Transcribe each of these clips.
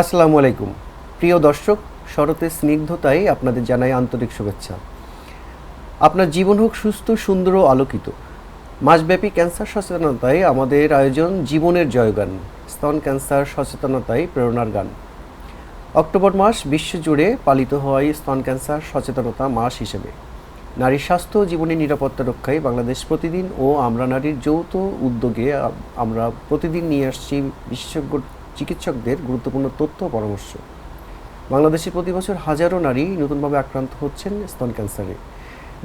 আসসালামু আলাইকুম। প্রিয় দর্শক শরতের স্নিগ্ধতায় আপনাদের জানাই আন্তরিক শুভেচ্ছা। আপনার জীবন হোক সুস্থ, সুন্দর ও আলোকিত। মাসব্যাপী ক্যান্সার সচেতনতায় আমাদের আয়োজন জীবনের জয়গান, স্তন ক্যান্সার সচেতনতায় প্রেরণার গান। অক্টোবর মাস বিশ্বজুড়ে পালিত হয় স্তন ক্যান্সার সচেতনতা মাস হিসেবে। নারীর স্বাস্থ্য জীবনের নিরাপত্তা রক্ষায় বাংলাদেশ প্রতিদিন ও আমরা নারীর যৌথ উদ্যোগে আমরা প্রতিদিন নিয়ে আসছি বিশেষজ্ঞ চিকিৎসকদের গুরুত্বপূর্ণ তথ্য পরামর্শ। বাংলাদেশে প্রতি বছর হাজারো নারী নতুনভাবে আক্রান্ত হচ্ছেন স্তন ক্যান্সারে।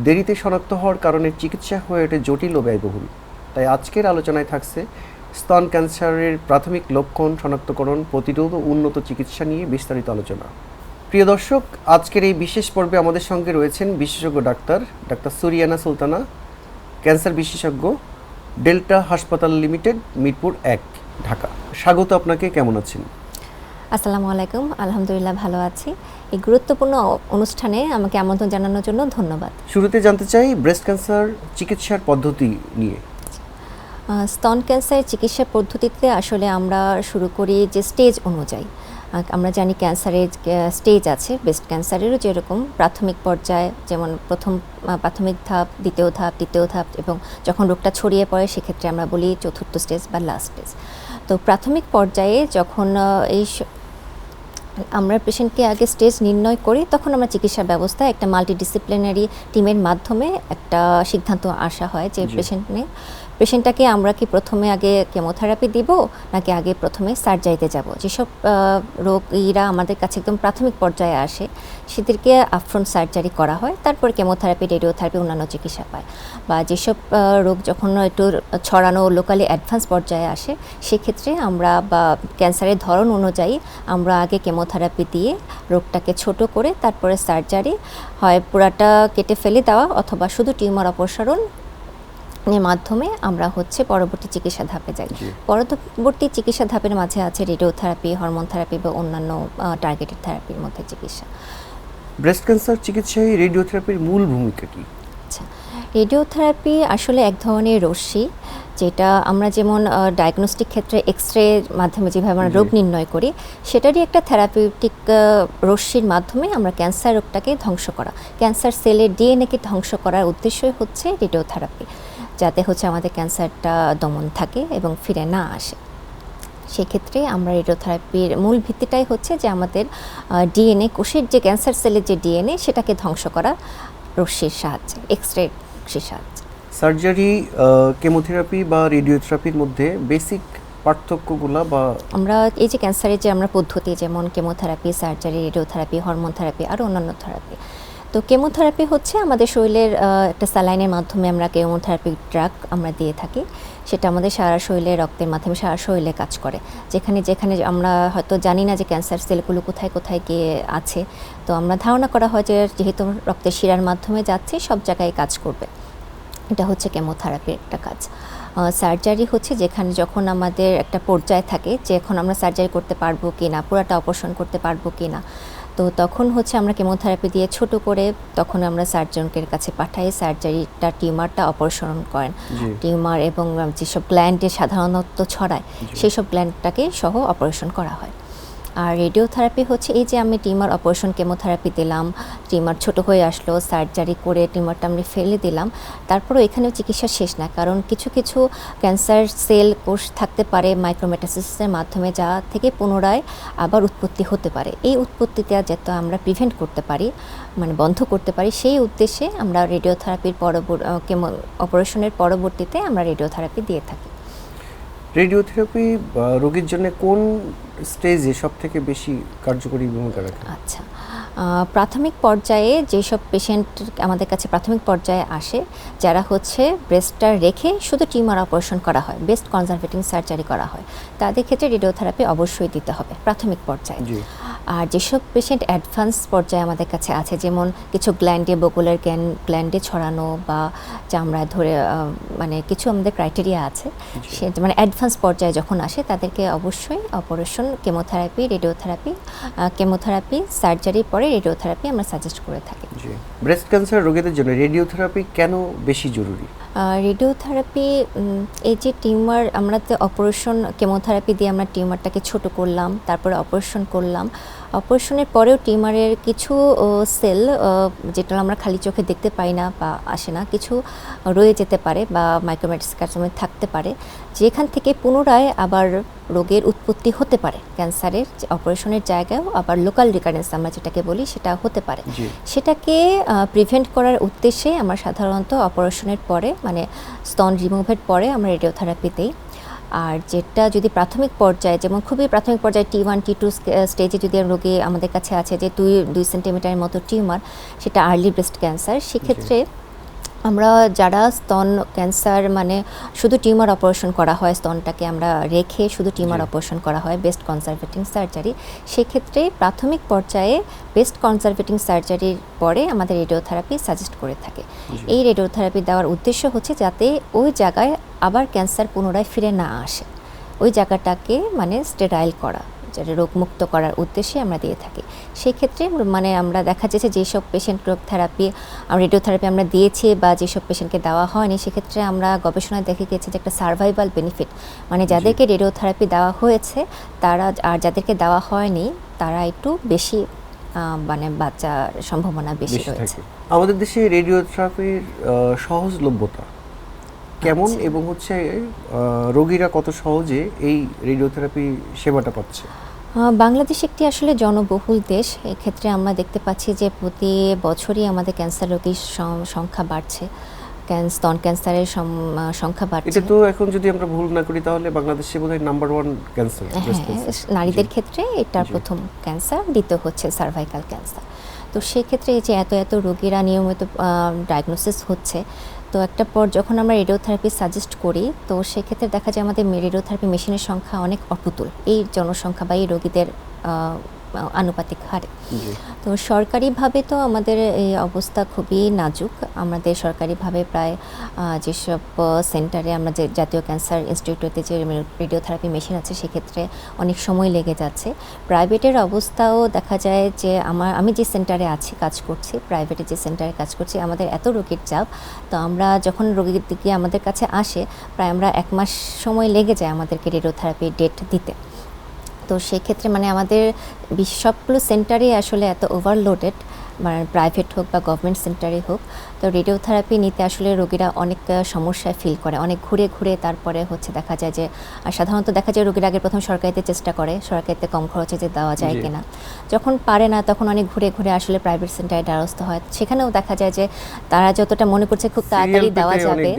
দেরিতে শনাক্ত হওয়ার কারণে চিকিৎসা হয়ে ওঠে জটিল ও ব্যয়বহুল। তাই আজকের আলোচনায় থাকছে স্তন ক্যান্সারের প্রাথমিক লক্ষণ শনাক্তকরণ, প্রতিরোধ ও উন্নত চিকিৎসা নিয়ে বিস্তারিত আলোচনা। প্রিয় দর্শক, আজকের এই বিশেষ পর্বে আমাদের সঙ্গে রয়েছেন বিশেষজ্ঞ doctor doctor Suriyana Sultana, cancer বিশেষজ্ঞ, ডেল্টা হাসপাতাল লিমিটেড, মিরপুর এক। ঢাকা। স্বাগত আপনাকে কেমন আছেন? আসসালামু আলাইকুম আলহামদুলিল্লাহ ভালো আছি। এই গুরুত্বপূর্ণ অনুষ্ঠানে আমাকে আমন্ত্রণ জানানোর জন্য ধন্যবাদ। শুরুতে জানতে চাই ব্রেস্ট ক্যান্সার চিকিৎসার পদ্ধতি নিয়ে। স্তন ক্যান্সারের চিকিৎসা পদ্ধতিতে আসলে আমরা শুরু করি যে স্টেজ অনুযায়ী। আমরা জানি ক্যান্সারের স্টেজ আছে ব্রেস্ট ক্যান্সারেরও যেরকম প্রাথমিক পর্যায়ে যেমন প্রথম প্রাথমিক ধাপ দ্বিতীয় ধাপ তৃতীয় ধাপ এবং যখন রোগটা ছড়িয়ে পড়ে সেক্ষেত্রে আমরা বলি চতুর্থ স্টেজ বা লাস্ট স্টেজ তো প্রাথমিক পর্যায়ে যখন এই আমরা পেশেন্টকে আগে স্টেজ নির্ণয় করি তখন আমরা চিকিৎসা ব্যবস্থা একটা মাল্টিডিসিপ্লিনারি টিমের মাধ্যমে একটা সিদ্ধান্ত আসা হয় যে পেশেন্ট নিয়ে পেশেন্টটাকে আমরা কি প্রথমে আগে কেমোথেরাপি দিব, নাকি আগে প্রথমে সার্জারিতে যাব? যেসব রোগীরা আমাদের কাছে একদম প্রাথমিক পর্যায়ে আসে, সেদেরকে আফ্রন্ট সার্জারি করা হয়, তারপর কেমোথেরাপি রেডিওথেরাপি অন্যান্য চিকিৎসা পায়। বা যেসব রোগ যখন একটু ছড়ানো লোকালি অ্যাডভান্স পর্যায়ে আসে, সেক্ষেত্রে আমরা বা ক্যান্সারের ধরন অনুযায়ী আমরা আগে কেমোথেরাপি দিয়ে রোগটাকে ছোট করে তারপরে সার্জারি হয়, পুরাটা কেটে ফেলে দেওয়া, অথবা শুধু টিউমার অপসারণ এর মাধ্যমে আমরা হচ্ছে পরবর্তী চিকিৎসা ধাপে যাই। পরবর্তী চিকিৎসা ধাপের মাঝে আছে রেডিওথেরাপি হরমোন থেরাপি বা অন্যান্য টার্গেটেড থেরাপির মধ্যে চিকিৎসা। ব্রেস্ট ক্যান্সার চিকিৎসায় রেডিওথেরাপির মূল ভূমিকা কি? আচ্ছা রেডিওথেরাপি আসলে এক ধরনের রশ্মি যেটা আমরা যেমন ডায়াগনস্টিক ক্ষেত্রে এক্স রের মাধ্যমে যেভাবে আমরা রোগ নির্ণয় করি সেটারই একটা থেরাপিউটিক রশ্মির মাধ্যমে আমরা ক্যান্সার রোগটাকে ধ্বংস করা ক্যান্সার সেলের ডিএনএকে ধ্বংস করার উদ্দেশ্যই হচ্ছে রেডিওথেরাপি। যাতে হচ্ছে আমাদের ক্যান্সারটা দমন থাকে এবং ফিরে না আসে। সেক্ষেত্রে আমরা রেডিওথেরাপির মূল ভিত্তিটাই হচ্ছে যে আমাদের ডিএনএ কোষের যে ক্যান্সার সেলের যে ডিএনএ সেটাকে ধ্বংস করা রশ্মির সাহায্যে এক্স রে সাহায্যে। সার্জারি কেমোথেরাপি বা রেডিওথেরাপির মধ্যে বেসিক পার্থক্যগুলা বা আমরা এই যে ক্যান্সারের যে আমরা পদ্ধতি যেমন chemotherapy surgery radiotherapy hormone therapy আর অন্যান্য থেরাপি তো কেমোথেরাপি হচ্ছে আমাদের শরীরের একটা স্যালাইনের মাধ্যমে আমরা কেমোথেরাপি ড্রাগ আমরা দিয়ে থাকি। সেটা আমাদের সারা শরীরে, রক্তের মাধ্যমে সারা শরীরে কাজ করে। যেখানে যেখানে আমরা হয়তো জানি না যে ক্যান্সার সেলগুলো কোথায় কোথায় গিয়ে আছে। তো আমরা ধারণা করা হয় যে যেহেতু রক্তের শিরার মাধ্যমে যাচ্ছে, সব জায়গায় কাজ করবে। এটা হচ্ছে কেমোথেরাপির একটা কাজ। সার্জারি হচ্ছে যেখানে যখন আমাদের একটা পর্যায়ে থাকে যে এখন আমরা সার্জারি করতে পারব কি না পুরাটা অপারেশন করতে পারব কি না তো তখন হচ্ছে আমরা কেমোথেরাপি দিয়ে ছোট করে তখন আমরা সার্জনকের কাছে পাঠাই সার্জারিটা টিউমারটা অপারেশন করেন। টিউমার এবং যেসব গ্ল্যান্ডে সাধারণত ছড়ায় সেই সব গ্ল্যান্ডটাকে সহ অপারেশন করা হয়। আর রেডিওথেরাপি হচ্ছে এই যে আমি টিউমার অপারেশন কেমোথেরাপি দিলাম টিউমার ছোট হয়ে আসলো সার্জারি করে টিউমারটা আমি ফেলে দিলাম, তারপরেও এখানেও চিকিৎসা শেষ না, কারণ কিছু কিছু ক্যান্সার সেল কোষ থাকতে পারে মাইক্রোমেটাসিসের মাধ্যমে, যা থেকে পুনরায় আবার উৎপত্তি হতে পারে। এই উৎপত্তিটা যাতে আমরা প্রিভেন্ট করতে পারি মানে বন্ধ করতে পারি, সেই উদ্দেশ্যে আমরা রেডিওথেরাপির পরবর্তী কেমো অপারেশনের পরবর্তীতে আমরা রেডিওথেরাপি দিয়ে থাকি। রেডিওথেরাপি রোগীর জন্য কোন স্টেজে সব থেকে বেশি কার্যকরী ভূমিকা রাখে? আচ্ছা প্রাথমিক পর্যায়ে যেসব পেশেন্ট আমাদের কাছে প্রাথমিক পর্যায়ে আসে যারা হচ্ছে ব্রেস্টটা রেখে শুধু টিউমার অপারেশন করা হয় বেস্ট কনজারভেটিং সার্জারি করা হয় তাদের ক্ষেত্রে রেডিওথেরাপি অবশ্যই দিতে হবে প্রাথমিক পর্যায়ে। আর যেসব পেশেন্ট অ্যাডভান্স পর্যায়ে আমাদের কাছে আছে যেমন কিছু গ্ল্যান্ডে বকুলার গ্যান গ্ল্যান্ডে ছড়ানো বা চামড়ায় ধরে মানে কিছু আমাদের ক্রাইটেরিয়া আছে সে মানে অ্যাডভান্স পর্যায়ে যখন আসে তাদেরকে অবশ্যই অপারেশন কেমোথেরাপি রেডিওথেরাপি কেমোথেরাপি সার্জারির পরে রেডিওথেরাপি আমরা সাজেস্ট করে থাকি। জি। ব্রেস্ট ক্যান্সার রোগীদের জন্য রেডিওথেরাপি কেন বেশি জরুরি? রেডিওথেরাপি এই যে টিউমার আমরা তো অপারেশন কেমোথেরাপি দিয়ে আমরা টিউমারটাকে ছোট করলাম তারপরে অপারেশন করলাম। অপারেশনের পরেও টিউমারের কিছু সেল যেটা আমরা খালি চোখে দেখতে পাই না বা আসে না কিছু রয়ে যেতে পারে বা মাইক্রোমেটাসকার্সমে থাকতে পারে যেখান থেকে পুনরায় আবার রোগের উৎপত্তি হতে পারে। ক্যান্সারের অপারেশনের জায়গায়ও আবার লোকাল রিকারেন্স আমরা যেটাকে বলি সেটা হতে পারে। সেটাকে প্রিভেন্ট করার উদ্দেশ্যে আমরা সাধারণত অপারেশনের পরে মানে স্তন রিমুভের পরে আমরা রেডিওথেরাপি দিই আর যেটা যদি প্রাথমিক পর্যায়ে যেমন খুবই প্রাথমিক পর্যায়ে টি ওয়ান টি টু স্টেজে যদি রোগী আমাদের কাছে আছে যে দুই দুই সেন্টিমিটারের মতো টিউমার সেটা আর্লি ব্রেস্ট ক্যান্সার সেক্ষেত্রে আমরা যারা স্তন ক্যান্সার মানে শুধু টিউমার অপারেশন করা হয় স্তনটাকে আমরা রেখে শুধু টিউমার অপারেশন করা হয় বেস্ট কনজারভেটিং সার্জারি সেক্ষেত্রে প্রাথমিক পর্যায়ে বেস্ট কনজারভেটিং সার্জারির পরে আমাদের রেডিওথেরাপি সাজেস্ট করে থাকে। এই রেডিওথেরাপি দেওয়ার উদ্দেশ্য হচ্ছে যাতে ওই জায়গায় আবার ক্যান্সার পুনরায় ফিরে না আসে। ওই জায়গাটাকে মানে স্টেরাইল করা যেটা রোগমুক্ত করার উদ্দেশ্যে আমরা দিয়ে থাকি। সেই ক্ষেত্রে মানে আমরা দেখা যাচ্ছে যেসব পেশেন্ট রোগ থেরাপি রেডিওথেরাপি আমরা দিয়েছি বা যেসব পেশেন্টকে দেওয়া হয়নি সেক্ষেত্রে আমরা গবেষণায় দেখে গেছি যে একটা সার্ভাইভাল বেনিফিট মানে যাদেরকে রেডিওথেরাপি দেওয়া হয়েছে তারা আর যাদেরকে দেওয়া হয়নি তারা একটু বেশি মানে বাচ্চার সম্ভাবনা বেশি বেশি রয়েছে। আমাদের দেশে রেডিওথেরাপির সহজলভ্যতা কেমন আচ্ছা। এবং হচ্ছে রোগীরা কত সহজে এই রেডিওথেরাপি সেবাটা পাচ্ছে? বাংলাদেশ একটি আসলে জনবহুল দেশ। এক্ষেত্রে আমরা দেখতে পাচ্ছি যে প্রতি বছরই আমাদের ক্যান্সার রোগীর সংখ্যা বাড়ছে। স্তন ক্যান্সারের সংখ্যা বাড়ছে। এটা তো এখন যদি আমরা ভুল না করি তাহলে বাংলাদেশে বোধহয় নাম্বার ওয়ান ক্যান্সার নারীদের ক্ষেত্রে এটা প্রথম ক্যান্সার দ্বিতীয় হচ্ছে সার্ভাইকাল ক্যান্সার তো সেক্ষেত্রে এই যে এত এত রোগীরা নিয়মিত ডায়াগনোসিস হচ্ছে তো একটা পর যখন আমরা রেডিওথেরাপি সাজেস্ট করি, তো সেক্ষেত্রে দেখা যায় আমাদের রেডিওথেরাপি মেশিনের সংখ্যা অনেক অটুতুল এই জনসংখ্যা বা এই রোগীদের আনুপাতিক হারে। তো সরকারিভাবে তো আমাদের এই অবস্থা খুবই নাজুক। আমাদের সরকারিভাবে প্রায় যেসব সেন্টারে আমরা যে জাতীয় ক্যান্সার ইনস্টিটিউটে যে রেডিওথেরাপি মেশিন আছে সেক্ষেত্রে অনেক সময় লেগে যাচ্ছে। প্রাইভেটের অবস্থাও দেখা যায় যে আমার আমি যে সেন্টারে আছি কাজ করছি প্রাইভেটে যে সেন্টারে কাজ করছি আমাদের এত রোগীর চাপ। তো আমরা যখন রোগীর দিকে আমাদের কাছে আসে প্রায় আমরা এক মাস সময় লেগে যায় আমাদেরকে রেডিওথেরাপি ডেট দিতে। তো সেক্ষেত্রে মানে আমাদের সবগুলো সেন্টারই আসলে এত ওভারলোডেড মানে প্রাইভেট হোক বা গভর্নমেন্ট সেন্টারে হোক। তো রেডিওথেরাপি নিতে আসলে রোগীরা অনেক সমস্যায় ফিল করে। অনেক ঘুরে ঘুরে তারপরে হচ্ছে দেখা যায় যে সাধারণত দেখা যায় রোগীরা আগে প্রথম সরকারিতে চেষ্টা করে সরকারিতে কম খরচে যে দেওয়া যায় কিনা। যখন পারে না তখন অনেক ঘুরে ঘুরে আসলে প্রাইভেট সেন্টারে দ্বারস্থ হয়। সেখানেও দেখা যায় যে তারা যতটা মনে করছে খুব তাড়াতাড়ি দেওয়া যাবে।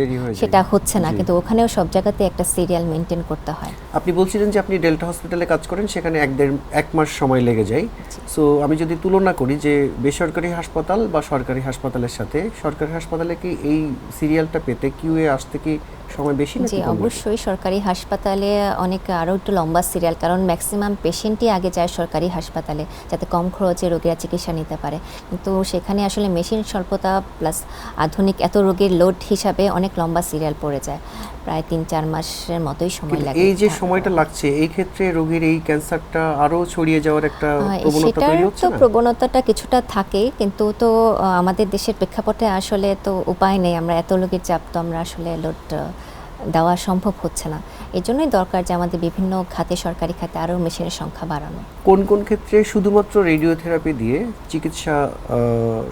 সেটা হচ্ছে না। কিন্তু ওখানেও সব জায়গাতে একটা সিরিয়াল মেনটেন করতে হয়। আপনি বলছিলেন যে আপনি ডেল্টা হসপিটালে কাজ করেন সেখানে এক দেড় এক মাস সময় লেগে যায়। সো আমি যদি তুলনা করি যে বেসরকারি হাসপাতাল বা সরকারি হাসপাতালের সাথে সরকারি হাসপাতালে কি এই সিরিয়ালটা পেতে কিউএ আসতে কি সময় বেশি জি অবশ্যই সরকারি হাসপাতালে অনেক আরও একটু লম্বা সিরিয়াল কারণ ম্যাক্সিমাম পেশেন্টই আগে যায় সরকারি হাসপাতালে যাতে কম খরচে রোগীরা চিকিৎসা নিতে পারে। কিন্তু সেখানে আসলে মেশিন স্বল্পতা প্লাস আধুনিক এত রোগীর লোড হিসাবে অনেক লম্বা সিরিয়াল পড়ে যায়। প্রায় তিন চার মাসের মতোই সময় লাগে এই যে। সময়টা লাগছে এই ক্ষেত্রে রোগীর এই ক্যান্সারটা আরও ছড়িয়ে যাওয়ার একটা প্রবণতা সেটার তৈরি হচ্ছে তো প্রবণতাটা কিছুটা থাকে কিন্তু তো আমাদের দেশের প্রেক্ষাপটে আসলে তো উপায় নেই। আমরা এত লোকের চাপ তো আমরা আসলে লোড দেওয়া সম্ভব হচ্ছে না। এই জন্যই দরকার যে আমাদের বিভিন্ন খাতে সরকারি খাতে আরও মেশিনের সংখ্যা বাড়ানো। কোন কোন ক্ষেত্রে শুধুমাত্র রেডিওথেরাপি দিয়ে চিকিৎসা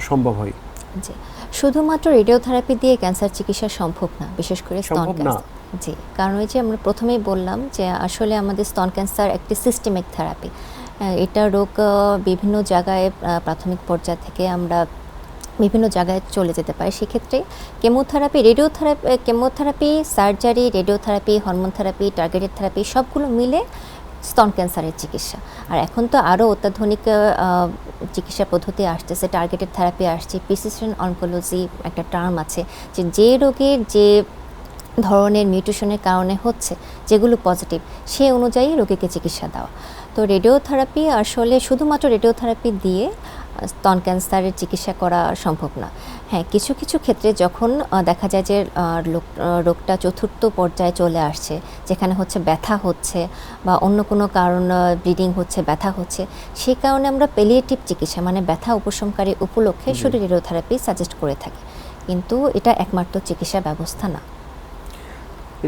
সম্ভব হয়? জি। শুধুমাত্র রেডিওথেরাপি দিয়ে ক্যান্সার চিকিৎসা সম্ভব না বিশেষ করে স্তন ক্যান্সার। জি। কারণ ওই যে আমরা প্রথমেই বললাম যে আসলে আমাদের স্তন ক্যান্সার একটি সিস্টেমিক থেরাপি। এটা রোগ বিভিন্ন জায়গায় প্রাথমিক পর্যায় থেকে আমরা বিভিন্ন জায়গায় চলে যেতে পারে। সেক্ষেত্রে chemotherapy, radiotherapy chemotherapy, surgery, radiotherapy, hormone therapy, targeted therapy সবগুলো মিলে স্তন ক্যান্সারের চিকিৎসা। আর এখন তো আরও অত্যাধুনিক চিকিৎসা পদ্ধতি আসতেছে, টার্গেটেড থেরাপি আসছে, প্রিসিশন অনকোলজি একটা টার্ম আছে যে যে রোগের যে ধরনের মিউটেশনের কারণে হচ্ছে যেগুলো পজিটিভ, সে অনুযায়ী রোগীকে চিকিৎসা দেওয়া। তো রেডিওথেরাপি আসলে শুধুমাত্র রেডিওথেরাপি দিয়ে স্তন ক্যান্সারের চিকিৎসা করা সম্ভব না। হ্যাঁ কিছু কিছু ক্ষেত্রে যখন দেখা যায় যে লোক- রোগটা চতুর্থ পর্যায়ে চলে আসছে যেখানে হচ্ছে ব্যথা হচ্ছে বা অন্য কোনো কারণ ব্লিডিং হচ্ছে ব্যথা হচ্ছে সেই কারণে আমরা পেলিয়েটিভ চিকিৎসা মানে ব্যথা উপশমকারী উপলক্ষে। শুধু রেডিওথেরাপি সাজেস্ট করে থাকি। কিন্তু এটা একমাত্র চিকিৎসা ব্যবস্থা না।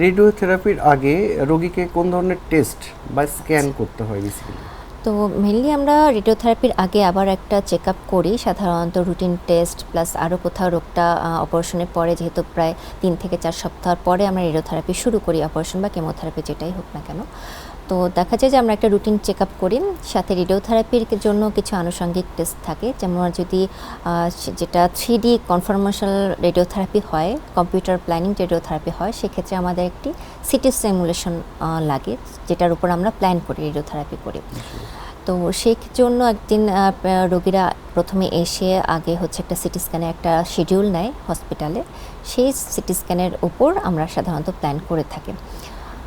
রেডিওথেরাপির আগে রোগীকে কোন ধরনের টেস্ট বা স্ক্যান করতে হয় বেসিক্যালি তো মেনলি আমরা রেডিওথেরাপির আগে আবার একটা চেক আপ করি, সাধারণত রুটিন টেস্ট প্লাস আরও কোথাও রোগটা অপারেশনের পরে যেহেতু প্রায় তিন থেকে চার সপ্তাহ পরে আমরা রেডিওথেরাপি শুরু করি, অপারেশন বা কেমোথেরাপি যেটাই হোক না কেন। তো দেখা যায় যে আমরা একটা রুটিন চেক আপ করি, সাথে রেডিওথেরাপির জন্য কিছু আনুষঙ্গিক টেস্ট থাকে। যেমন যদি যেটা থ্রি ডি কনফার্মেশনাল রেডিওথেরাপি হয় কম্পিউটার প্ল্যানিং রেডিওথেরাপি হয়, সেক্ষেত্রে আমাদের একটি সিটি সিমুলেশন লাগে, যেটার উপর আমরা প্ল্যান করি রেডিওথেরাপি করি। তো সেই জন্য একদিন রোগীরা প্রথমে এসে আগে হচ্ছে একটা সিটি স্ক্যানের একটা শিডিউল নেয় হসপিটালে সেই সিটি স্ক্যানের উপর আমরা সাধারণত প্ল্যান করে থাকি।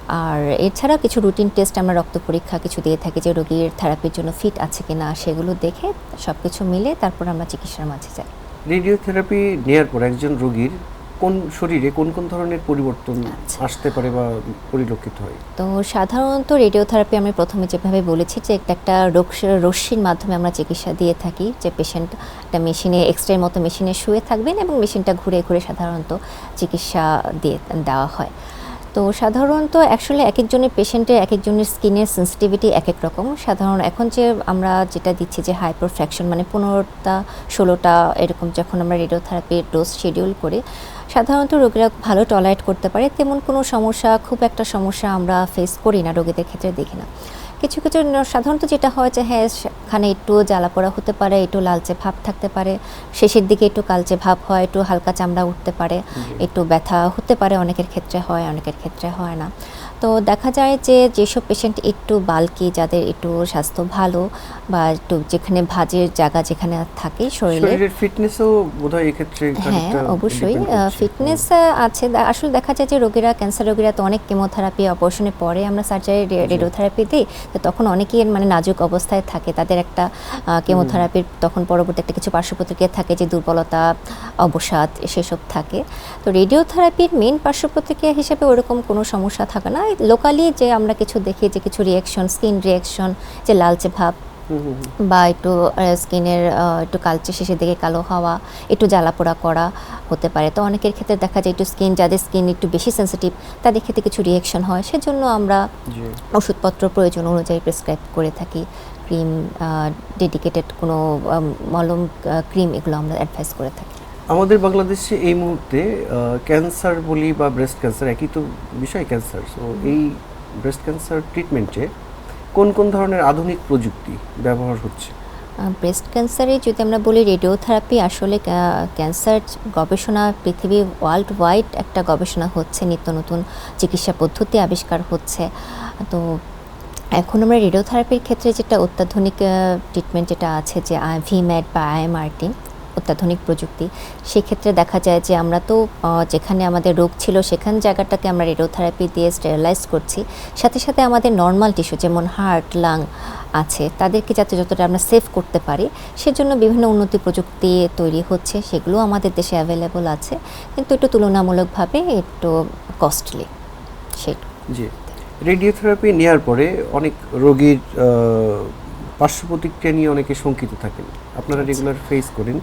আর এছাড়া কিছু রুটিন টেস্ট আমরা রক্ত পরীক্ষা কিছু দিয়ে থাকি যে রোগীর থেরাপির জন্য ফিট আছে কি না সেগুলো দেখে সব কিছু মিলে তারপর আমরা চিকিৎসার মাঝে যাই। রেডিওথেরাপি নেওয়ার পর একজন রোগীর কোন শরীরে কোন কোন ধরনের পরিবর্তন আচ্ছা। আসতে পারে বা পরিলক্ষিত হয়? তো সাধারণত রেডিওথেরাপি আমি প্রথমে যেভাবে বলেছি যে একটা একটা রোগ- রশ্মির মাধ্যমে আমরা চিকিৎসা দিয়ে থাকি যে পেশেন্ট একটা মেশিনে এক্সরের মতো মেশিনে শুয়ে থাকবেন এবং মেশিনটা ঘুরে ঘুরে সাধারণত চিকিৎসা দিয়ে দেওয়া হয়। তো সাধারণত অ্যাকচুয়ালি এক একজনের পেশেন্টের এক একজনের স্কিনের সেন্সিটিভিটি এক এক রকম। সাধারণ এখন যে আমরা যেটা দিচ্ছি যে হাইপ্রোফ্র্যাকশন মানে পনেরোটা, ষোলোটা এরকম যখন আমরা রেডিওথেরাপির ডোজ শিডিউল করি, সাধারণত রোগীরা ভালো টলারেট করতে পারে। তেমন কোনো সমস্যা, খুব একটা সমস্যা আমরা ফেস করি না রোগীদের ক্ষেত্রে, দেখি না। কিছু কিছু সাধারণত যেটা হয় যে হ্যাঁ সেখানে একটু জ্বালা পোড়া হতে পারে একটু লালচে ভাব থাকতে পারে। শেষের দিকে একটু কালচে ভাব হয় একটু হালকা চামড়া উঠতে পারে একটু ব্যথা হতে পারে অনেকের ক্ষেত্রে হয় অনেকের ক্ষেত্রে হয় না। তো দেখা যায় যে যেসব পেশেন্ট একটু বালকি যাদের একটু স্বাস্থ্য ভালো বা একটু যেখানে ভাজের জায়গা যেখানে থাকে শরীরে শরীরের ফিটনেসও বোধহয় এক্ষেত্রে হ্যাঁ অবশ্যই ফিটনেস আছে। আসলে দেখা যায় যে রোগীরা ক্যান্সার রোগীরা তো অনেক কেমোথেরাপি অপারেশনের পরে আমরা সার্জারি রেডিওথেরাপি দিই। তো তখন অনেকেই মানে নাজুক অবস্থায় থাকে। তাদের একটা কেমোথেরাপির তখন পরবর্তী একটা কিছু পার্শ্ব প্রতিক্রিয়া থাকে যে দুর্বলতা অবসাদ সেসব থাকে। তো রেডিওথেরাপির মেন পার্শ্ব প্রতিক্রিয়া হিসেবে ওরকম কোনো সমস্যা থাকে না। লোকালি যে আমরা কিছু দেখি যে কিছু রিয়াকশন স্কিন রিয়াকশন যে লালচে ভাব। বা একটু স্কিনের একটু কালচে শেষের দিকে কালো হওয়া একটু জ্বালাপোড়া করা হতে পারে। তো অনেকের ক্ষেত্রে দেখা যায় একটু স্কিন যাদের স্কিন একটু বেশি সেন্সিটিভ তাদের ক্ষেত্রে কিছু রিয়েকশন হয়। সেজন্য আমরা ওষুধপত্র প্রয়োজন অনুযায়ী প্রেসক্রাইব করে থাকি। ক্রিম ডেডিকেটেড কোনো মলম ক্রিম এগুলো আমরা অ্যাডভাইস করে থাকি। আমাদের বাংলাদেশে এই মুহূর্তে ক্যান্সার বলি বা ব্রেস্ট ক্যান্সার একই তো বিষয় ক্যান্সার সো এই ব্রেস্ট ক্যান্সার ট্রিটমেন্টে কোন কোন ধরনের আধুনিক প্রযুক্তি ব্যবহার হচ্ছে? ব্রেস্ট ক্যান্সারে যদি আমরা বলি রেডিওথেরাপি আসলে ক্যান্সার গবেষণা পৃথিবী ওয়ার্ল্ড ওয়াইড একটা গবেষণা হচ্ছে, নিত্য নতুন চিকিৎসা পদ্ধতি আবিষ্কার হচ্ছে। তো এখন আমরা রেডিওথেরাপির ক্ষেত্রে যেটা অত্যাধুনিক ট্রিটমেন্ট যেটা আছে যে ভিম্যাট বা আইএমআরটি অত্যাধুনিক প্রযুক্তি। সেক্ষেত্রে দেখা যায় যে আমরা তো যেখানে আমাদের রোগ ছিল সেখান জায়গাটাকে আমরা রেডিওথেরাপি দিয়ে স্টেরিলাইজ করছি। সাথে সাথে আমাদের নর্মাল টিস্যু যেমন হার্ট লাং আছে তাদেরকে যাতে যতটা আমরা সেভ করতে পারি সেজন্য বিভিন্ন উন্নতি প্রযুক্তি তৈরি হচ্ছে সেগুলো আমাদের দেশে অ্যাভেলেবল আছে। কিন্তু একটু তুলনামূলকভাবে একটু কস্টলি সেই জি। রেডিওথেরাপি নেওয়ার পরে অনেক রোগীর পার্শ্ব প্রতিক্রিয়া নিয়ে অনেকে শঙ্কিত থাকেন। আপনারা রেগুলার ফেস করেন।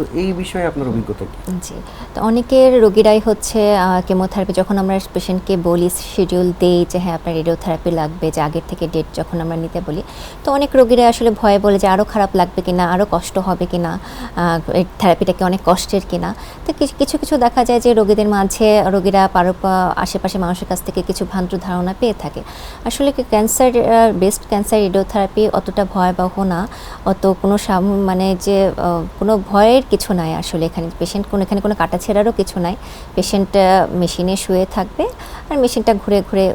সো এই বিষয়ে আপনার অভিজ্ঞতা কি? জি। তো অনেকের রোগীরাই হচ্ছে কেমোথেরাপি যখন আমরা পেশেন্টকে বলি শিডিউল দেই যে হ্যাঁ আপনার রেডিওথেরাপি লাগবে, যে, আগের থেকে ডেট যখন আমরা নিতে বলি, তো অনেক রোগীরা আসলে ভয়ে বলে যে আরও খারাপ লাগবে কিনা আরও কষ্ট হবে কিনা থেরাপিটা কি অনেক কষ্টের কিনা। তো কিছু কিছু দেখা যায় যে, রোগীদের মাঝে রোগীরা পারো আশেপাশে মানুষের কাছ থেকে কিছু ভ্রান্ত ধারণা পেয়ে থাকে। আসলে ক্যান্সার বেস্ট ক্যান্সার রেডিওথেরাপি অতটা ভয়াবহ না, অত কোনো মানে যে কোনো ভয়ের কিছু নাই আসলে এখানে পেশেন্ট কোনো এখানে কোনো কাটা ছেঁড়ারও কিছু নাই। পেশেন্ট মেশিনে শুয়ে থাকবে আর মেশিনটা ঘুরে ঘুরে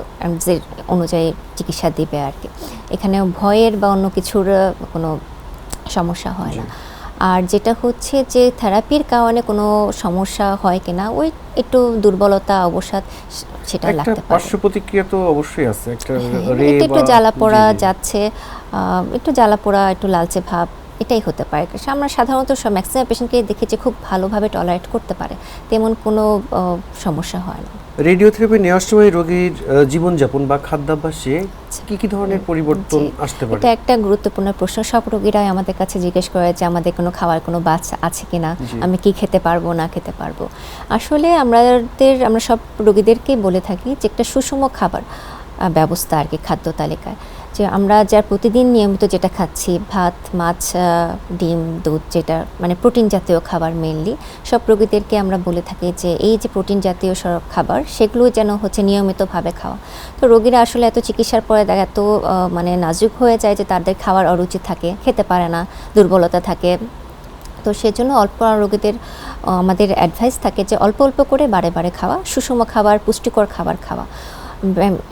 যে অনুযায়ী চিকিৎসা দিবে আর কি। এখানে ভয়ের বা অন্য কিছুর কোনো সমস্যা হয় না। আর যেটা হচ্ছে যে থেরাপির কারণে কোনো সমস্যা হয় কিনা ওই একটু দুর্বলতা অবসাদ সেটা লাগতে পারে। পার্শ্ব প্রতিক্রিয়া তো অবশ্যই আছে। একটা হ্যাঁ, একটু জ্বালা পোড়া। যাচ্ছে একটু জ্বালা পোড়া একটু লালচে ভাব এটাই হতে পারে। আমরা সাধারণত সব ম্যাক্সিমাম পেশেন্টকে দেখেছি খুব ভালোভাবে টলারেট করতে পারে। তেমন কোনো সমস্যা হয় না। রেডিওথেরাপি নেওয়ার সময় রোগীর জীবনযাপন বা খাদ্যাভ্যাসে কি কি ধরনের পরিবর্তন আসতে পারে? এটা একটা গুরুত্বপূর্ণ প্রশ্ন। সব রোগীরাই আমাদের কাছে জিজ্ঞেস করে যে আমাদের কোনো খাওয়ার কোনো বাচ্চা আছে কিনা? জি। আমি কি খেতে পারব না খেতে পারব? আসলে আমাদের আমরা সব রোগীদেরকেই বলে থাকি যে একটা সুষম খাবার ব্যবস্থা আর কি খাদ্য তালিকায়। যে আমরা যা প্রতিদিন নিয়মিত যেটা খাচ্ছি, ভাত, মাছ ডিম, দুধ যেটা মানে প্রোটিন জাতীয় খাবার মেনলি সব রোগীদেরকে আমরা বলে থাকি যে এই যে প্রোটিন জাতীয় সব খাবার, সেগুলো যেন হচ্ছে নিয়মিতভাবে খাওয়া। তো রোগীরা আসলে এত চিকিৎসার পরে এত মানে নাজুক হয়ে যায় যে তাদের খাওয়ার অরুচি থাকে, খেতে পারে না, দুর্বলতা থাকে। তো সেজন্য অল্প রোগীদের আমাদের অ্যাডভাইস থাকে যে অল্প অল্প করে বারে বারে খাওয়া, সুষম খাবার, পুষ্টিকর খাবার খাওয়া।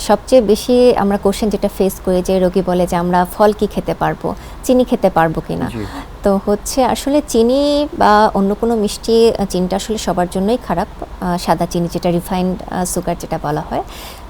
সবচেয়ে বেশি আমরা কোশ্চেন যেটা ফেস করি যে রোগী বলে যে আমরা ফল কি খেতে পারব চিনি খেতে পারব কি না তো হচ্ছে আসলে চিনি বা অন্য কোনো মিষ্টি চিনিটা আসলে সবার জন্যই খারাপ সাদা চিনি যেটা রিফাইন্ড সুগার যেটা বলা হয়।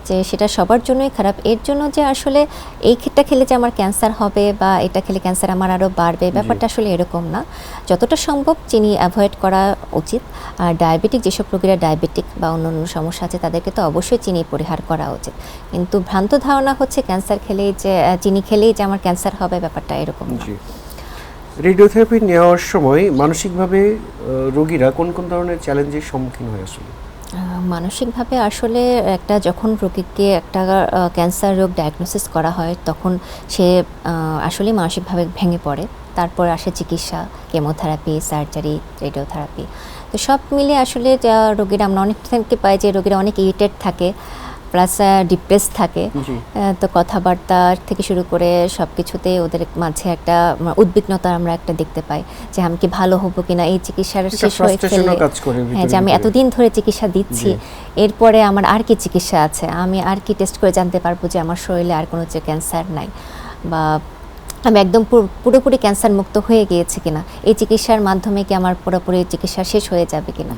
যে সেটা সবার জন্যই খারাপ। এর জন্য যে আসলে এই ক্ষেতটা খেলে যে আমার ক্যান্সার হবে বা এটা খেলে ক্যান্সার আমার আরও বাড়বে ব্যাপারটা আসলে এরকম না। যতটা সম্ভব চিনি অ্যাভয়েড করা উচিত। আর ডায়াবেটিক যেসব রোগীরা ডায়াবেটিক বা অন্য অন্য সমস্যা আছে তাদেরকে তো অবশ্যই চিনি পরিহার করা উচিত। কিন্তু ভ্রান্ত ধারণা হচ্ছে ক্যান্সার খেলেই যে চিনি খেলেই যে আমার ক্যান্সার হবে ব্যাপারটা এরকম না। রেডিওথেরাপি নেওয়ার সময় মানসিকভাবে রোগীরা কোন কোন ধরনের চ্যালেঞ্জের সম্মুখীন হয় আসলে? মানসিকভাবে আসলে একটা যখন রোগীকে একটা ক্যান্সার রোগ ডায়াগনোসিস করা হয়, তখন সে আসলে মানসিকভাবে ভেঙে পড়ে। তারপর আসে চিকিৎসা কেমোথেরাপি সার্জারি রেডিওথেরাপি তো সব মিলে আসলে যা রোগীরা, আমরা অনেক থেকে পাই যে রোগীরা অনেক ইরিটেড থাকে। প্লাস ডিপ্রেস থাকে। তো কথাবার্তা থেকে শুরু করে সব কিছুতে ওদের মাঝে একটা উদ্বিগ্নতা আমরা একটা দেখতে পাই যে আমি কি ভালো হব কিনা। এই চিকিৎসার শেষ হয়ে ফেললে হ্যাঁ যে আমি এতদিন ধরে চিকিৎসা দিচ্ছি। এরপরে আমার আর কি চিকিৎসা আছে? আমি আর কি টেস্ট করে জানতে পারব যে আমার শরীরে আর কোনো যে ক্যান্সার নাই বা আমি একদম পুরো- পুরোপুরি ক্যান্সার মুক্ত হয়ে গিয়েছি কিনা? এই চিকিৎসার মাধ্যমে কি আমার পুরোপুরি চিকিৎসা শেষ হয়ে যাবে কিনা?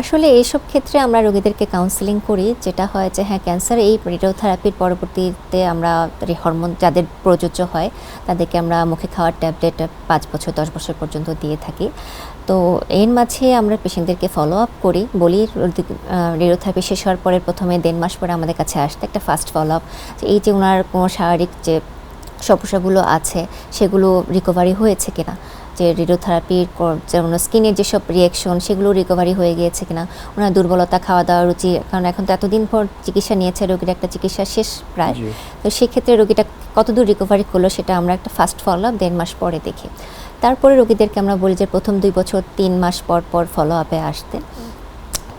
আসলে এইসব ক্ষেত্রে আমরা রোগীদেরকে কাউন্সিলিং করি যেটা হয় যে হ্যাঁ ক্যান্সার এই রেডিওথেরাপির পরবর্তীতে আমরা হরমোন যাদের প্রযোজ্য হয় তাদেরকে আমরা মুখে খাওয়ার ট্যাবলেট পাঁচ বছর দশ বছর পর্যন্ত দিয়ে থাকি। তো এর মাঝে আমরা পেশেন্টদেরকে ফলো আপ করি বলি রেডিওথেরাপি শেষ হওয়ার পরে প্রথমে দেড় মাস পরে আমাদের কাছে আসতে একটা ফার্স্ট ফলো আপ এই যে ওনার কোনো শারীরিক যে সমস্যাগুলো আছে সেগুলো রিকভারি হয়েছে কিনা? যে রেডিওথেরাপির যেমন স্কিনের যেসব রিয়াকশন সেগুলো রিকভারি হয়ে গিয়েছে কিনা? ওনার দুর্বলতা খাওয়া দাওয়া রুচি কারণ এখন তো এতদিন পর চিকিৎসা নিয়েছে রোগীর একটা চিকিৎসা শেষ প্রায়। তো সেক্ষেত্রে রোগীটা কতদূর রিকভারি করল সেটা আমরা একটা ফার্স্ট ফলো আপ দেড় মাস পরে দেখি। তারপরে রোগীদেরকে আমরা বলি যে প্রথম দুই বছর তিন মাস পর পর ফলো আপে আসতে।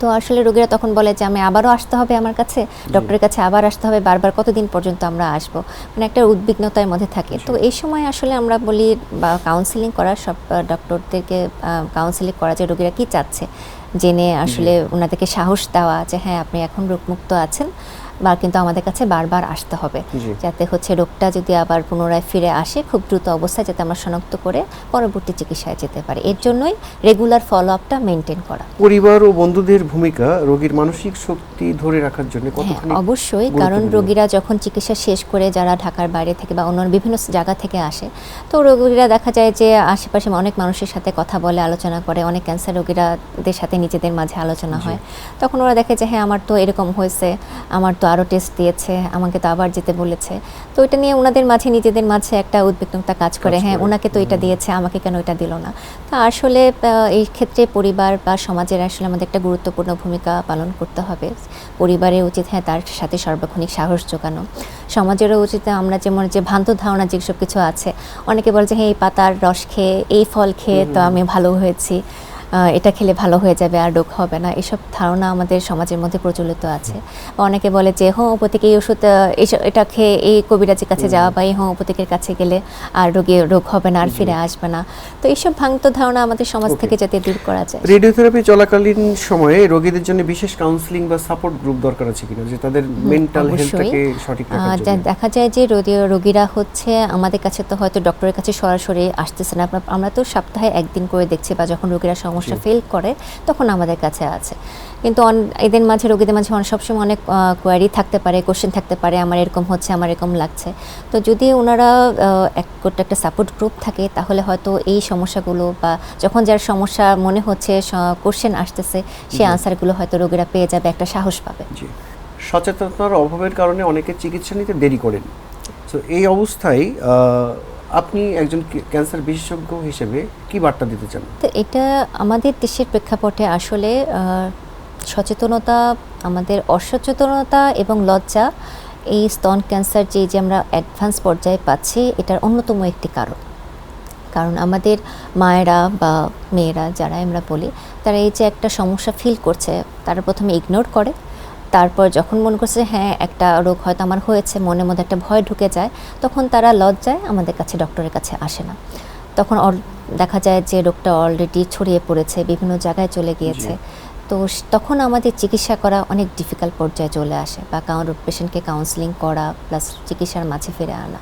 তো আসলে রোগীরা তখন বলে যে আমি আবারও আসতে হবে আমার কাছে ডক্টরের কাছে আবার আসতে হবে বারবার কতদিন পর্যন্ত আমরা আসব? মানে একটা উদ্বিগ্নতার মধ্যে থাকে। তো এই সময় আসলে আমরা বলি বা কাউন্সিলিং করা সব ডক্টরদেরকে কাউন্সিলিং করা যে রোগীরা কী চাচ্ছে? জেনে আসলে ওনাদেরকে সাহস দেওয়া যে হ্যাঁ আপনি এখন রোগমুক্ত আছেন বা কিন্তু আমাদের কাছে বারবার আসতে হবে। যাতে হচ্ছে রোগটা যদি আবার পুনরায় ফিরে আসে খুব দ্রুত অবস্থায় যাতে আমরা শনাক্ত করে পরবর্তী চিকিৎসায় যেতে পারি। এর জন্যই রেগুলার ফলো আপটা মেনটেন করা। পরিবার ও বন্ধুদের ভূমিকা রোগীর মানসিক শক্তি ধরে রাখার জন্য হ্যাঁ কতখানি অবশ্যই কারণ রোগীরা যখন চিকিৎসা শেষ করে যারা ঢাকার বাইরে থেকে বা অন্য বিভিন্ন জায়গা থেকে আসে তো রোগীরা দেখা যায় যে আশেপাশে অনেক মানুষের সাথে কথা বলে আলোচনা করে অনেক ক্যান্সার রোগীরাদের সাথে নিজেদের মাঝে আলোচনা হয়। তখন ওরা দেখে যে হ্যাঁ আমার তো এরকম হয়েছে আমার তো আরও টেস্ট দিয়েছে আমাকে তো আবার যেতে বলেছে। তো এটা নিয়ে ওনাদের মাঝে নিজেদের মাঝে একটা উদ্বিগ্নতা কাজ করে। হ্যাঁ ওনাকে তো এটা দিয়েছে আমাকে কেন এটা দিল না? তো আসলে এই ক্ষেত্রে পরিবার বা সমাজের আসলে আমাদের একটা গুরুত্বপূর্ণ ভূমিকা পালন করতে হবে। পরিবারের উচিত হ্যাঁ তার সাথে সার্বক্ষণিক সাহস জোগানো। সমাজেরও উচিত আমরা যেমন যে ভ্রান্ত ধারণা যেসব কিছু আছে অনেকে বলে যে হ্যাঁ এই পাতার রস খেয়ে এই ফল খেয়ে তো আমি ভালো হয়েছি। এটা খেলে ভালো হয়ে যাবে আর রোগ হবে না। এসব ধারণা আমাদের সমাজের মধ্যে প্রচলিত আছে। অনেকে বলে যে হোমিওপ্যাথিক এই ওষুধ এটা খেয়ে এই কবিরাজের কাছে যাওয়া বা এই হোমিওপ্যাথিকের কাছে গেলে আর রোগে রোগ হবে না আর ফিরে আসবে না। তো এইসব ভ্রান্ত ধারণা আমাদের সমাজ থেকে যাতে দূর করা যায়। রেডিওথেরাপি চলাকালীন সময়ে রোগীদের জন্য বিশেষ কাউন্সিলিং বা সাপোর্ট গ্রুপ দরকার আছে কিনা? যে তাদের মেন্টাল। হেলথটাকে সঠিক রাখার জন্য। দেখা যায় যে রোগী- রোগীরা হচ্ছে আমাদের কাছে তো হয়তো ডক্টরের কাছে সরাসরি আসতেছে না। আমরা- আমরা তো সপ্তাহে একদিন করে দেখছি বা যখন রোগীরা সমস্যা সমস্যা ফেল করে তখন আমাদের কাছে আছে। কিন্তু অন- এদের মাঝে রোগীদের মাঝে অনেক সবসময় অনেক কোয়ারি থাকতে পারে কোশ্চেন থাকতে পারে আমার এরকম হচ্ছে আমার এরকম লাগছে। তো যদি ওনারা এক একটা একটা সাপোর্ট গ্রুপ থাকে তাহলে হয়তো এই সমস্যাগুলো বা যখন যার সমস্যা মনে হচ্ছে কোশ্চেন আসতেছে সেই আনসারগুলো হয়তো রোগীরা পেয়ে যাবে একটা সাহস পাবে। সচেতনতার অভাবের কারণে অনেকে চিকিৎসা নিতে দেরি করেন। তো এই অবস্থায় আপনি একজন ক্যান্সার বিশেষজ্ঞ হিসেবে কি বার্তা দিতে চান? তো এটা আমাদের দেশের প্রেক্ষাপটে আসলে সচেতনতা, আমাদের অসচেতনতা এবং লজ্জা এই স্তন ক্যান্সার যে যে আমরা অ্যাডভান্স পর্যায়ে পাচ্ছি, এটার অন্যতম একটি কারণ। কারণ আমাদের মায়েরা বা মেয়েরা যারা আমরা বলি, তারা এই যে একটা সমস্যা ফিল করছে, তারা প্রথমে ইগনোর করে তারপর যখন মনে করছে হ্যাঁ একটা রোগ হয়তো আমার হয়েছে মনের মধ্যে একটা ভয় ঢুকে যায় তখন তারা লজ্জায় আমাদের কাছে ডক্টরের কাছে আসে না। তখন দেখা যায় যে রোগটা অলরেডি ছড়িয়ে পড়েছে বিভিন্ন জায়গায় চলে গিয়েছে। তো তখন আমাদের চিকিৎসা করা অনেক ডিফিকাল্ট পর্যায়ে চলে আসে বা কাউন্ট পেশেন্টকে কাউন্সিলিং করা প্লাস চিকিৎসার মাঝে ফিরে আনা।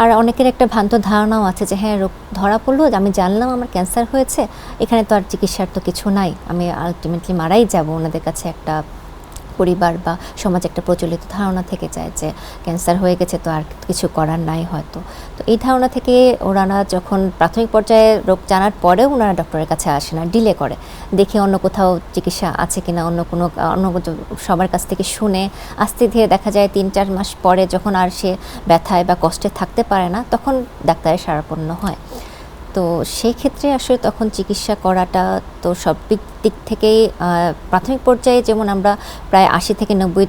আর অনেকের একটা ভ্রান্ত ধারণাও আছে যে হ্যাঁ রোগ ধরা পড়ল আমি জানলাম আমার ক্যান্সার হয়েছে এখানে তো আর চিকিৎসার তো কিছু নাই আমি আলটিমেটলি মারাই যাব। ওনাদের কাছে একটা পরিবার বা সমাজে একটা প্রচলিত ধারণা থেকে যায় যে ক্যান্সার হয়ে গেছে তো আর কিছু করার নাই হয়তো। তো এই ধারণা থেকে ওনারা যখন প্রাথমিক পর্যায়ে রোগ জানার পরেও ওনারা ডক্টরের কাছে আসে না ডিলে করে। দেখে অন্য কোথাও চিকিৎসা আছে কিনা, অন্য কোনো, অন্য সবার কাছ থেকে শুনে আস্তে ধীরে দেখা যায় তিন চার মাস পরে যখন আর সে ব্যথায় বা কষ্টে থাকতে পারে না, তখন ডাক্তারের সারাপন্ন হয়। তো সেই ক্ষেত্রে আসলে তখন চিকিৎসা করাটা তো সব দিক থেকেই প্রাথমিক পর্যায়ে যেমন আমরা প্রায় আশি থেকে নব্বই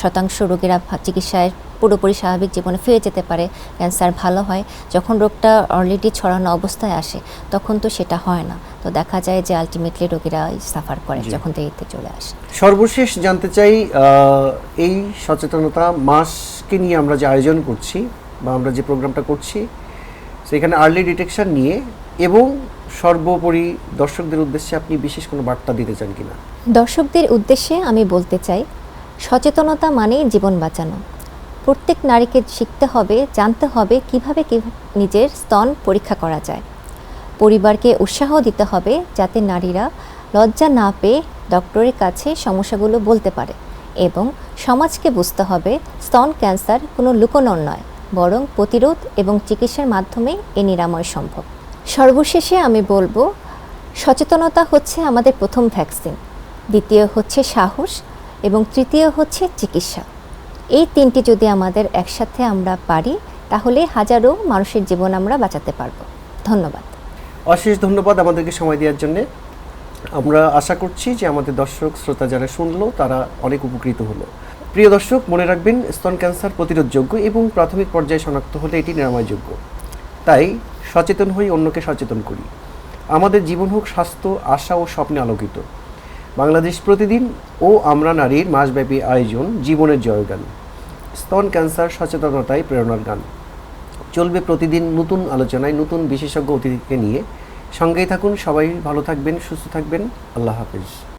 শতাংশ রোগীরা চিকিৎসায় পুরোপুরি স্বাভাবিক জীবনে ফিরে যেতে পারে ক্যান্সার ভালো হয়। যখন রোগটা অলরেডি ছড়ানো অবস্থায় আসে তখন তো সেটা হয় না। তো দেখা যায় যে আলটিমেটলি রোগীরা সাফার করে। যখন দেরিতে চলে আসে। সর্বশেষ জানতে চাই এই সচেতনতা মাসকে নিয়ে আমরা যে আয়োজন করছি বা আমরা যে প্রোগ্রামটা করছি সেখানে আর্লি ডিটেকশন নিয়ে এবং সর্বোপরি দর্শকদের উদ্দেশ্যে আপনি বিশেষ কোনো বার্তা দিতে চান কিনা? দর্শকদের উদ্দেশ্যে আমি বলতে চাই, সচেতনতা মানেই জীবন বাঁচানো। প্রত্যেক নারীকে শিখতে হবে, জানতে হবে কীভাবে নিজের স্তন পরীক্ষা করা যায়। পরিবারকে উৎসাহ দিতে হবে যাতে নারীরা লজ্জা না পেয়ে ডক্টরের কাছে সমস্যাগুলো বলতে পারে এবং সমাজকে বুঝতে হবে, স্তন ক্যান্সার কোনো লুকোনোর নয়। বরং প্রতিরোধ এবং চিকিৎসার মাধ্যমে এ নিরাময় সম্ভব। সর্বশেষে আমি বলব, সচেতনতা হচ্ছে আমাদের প্রথম ভ্যাকসিন, দ্বিতীয় হচ্ছে সাহস এবং তৃতীয় হচ্ছে চিকিৎসা। এই তিনটি যদি আমাদের একসাথে আমরা পারি, তাহলে হাজারো মানুষের জীবন আমরা বাঁচাতে পারব। ধন্যবাদ। অশেষ ধন্যবাদ আমাদেরকে সময় দেওয়ার জন্য। আমরা আশা করছি যে আমাদের দর্শক, শ্রোতা যারা শুনলো, তারা অনেক উপকৃত হলো। প্রিয় দর্শক, মনে রাখবেন, স্তন ক্যান্সার প্রতিরোধযোগ্য এবং প্রাথমিক পর্যায়ে শনাক্ত হলে এটি নিরাময়যোগ্য। তাই সচেতন হই অন্যকে সচেতন করি। আমাদের জীবন হোক স্বাস্থ্য, আশা ও স্বপ্নে আলোকিত। বাংলাদেশ প্রতিদিন ও আমরা নারীর মাসব্যাপী আয়োজন জীবনের জয়গান। স্তন ক্যান্সার সচেতনতায় প্রেরণার গান। চলবে প্রতিদিন নতুন আলোচনায় নতুন বিশেষজ্ঞ অতিথিকে নিয়ে। সঙ্গেই থাকুন সবাই, ভালো থাকবেন, সুস্থ থাকবেন। আল্লাহ হাফিজ।